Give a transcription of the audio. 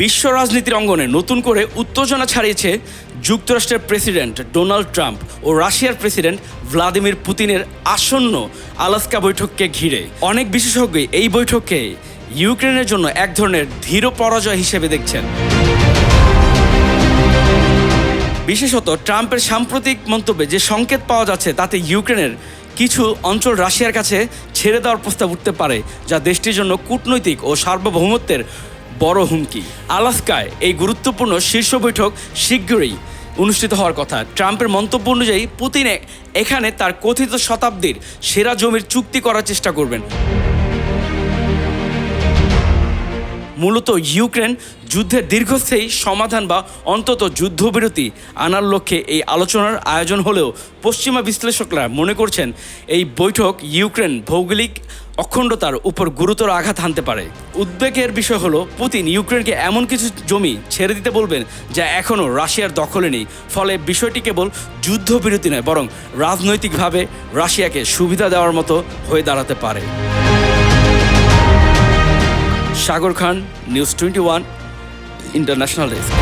বিশ্ব রাজনীতির অঙ্গনে নতুন করে উত্তেজনা ছাড়িয়েছে যুক্তরাষ্ট্রের প্রেসিডেন্ট ডোনাল্ড ট্রাম্প ও রাশিয়ার প্রেসিডেন্ট ভ্লাদিমির পুতিনের আসন্ন আলাস্কা বৈঠককে ঘিরে। অনেক বিশেষজ্ঞ এই বৈঠককে ইউক্রেনের জন্য এক ধরনের ধীর পরাজয় হিসেবে দেখছেন। বিশেষত ট্রাম্পের সাম্প্রতিক মন্তব্যে যে সংকেত পাওয়া যাচ্ছে তাতে ইউক্রেনের কিছু অঞ্চল রাশিয়ার কাছে ছেড়ে দেওয়ার প্রস্তাব উঠতে পারে, যা দেশটির জন্য কূটনৈতিক ও সার্বভৌমত্বের বড় হুমকি। আলাস্কায় এই গুরুত্বপূর্ণ শীর্ষ বৈঠক শীঘ্রই অনুষ্ঠিত হওয়ার কথা। ট্রাম্পের মন্তব্য অনুযায়ী পুতিন এখানে তার কথিত শতাব্দীর সেরা জমির চুক্তি করার চেষ্টা করবেন। মূলত ইউক্রেন যুদ্ধের দীর্ঘস্থায়ী সমাধান বা অন্তত যুদ্ধবিরতি আনার লক্ষ্যে এই আলোচনার আয়োজন হলেও পশ্চিমা বিশ্লেষকরা মনে করছেন এই বৈঠক ইউক্রেন ভৌগোলিক অখণ্ডতার উপর গুরুতর আঘাত হানতে পারে। উদ্বেগের বিষয় হলো, পুতিন ইউক্রেনকে এমন কিছু জমি ছেড়ে দিতে বলবেন যা এখনও রাশিয়ার দখলে নেই। ফলে বিষয়টি কেবল যুদ্ধবিরতি নয়, বরং রাজনৈতিকভাবে রাশিয়াকে সুবিধা দেওয়ার মতো হয়ে দাঁড়াতে পারে। Sagar Khan news twenty one international desk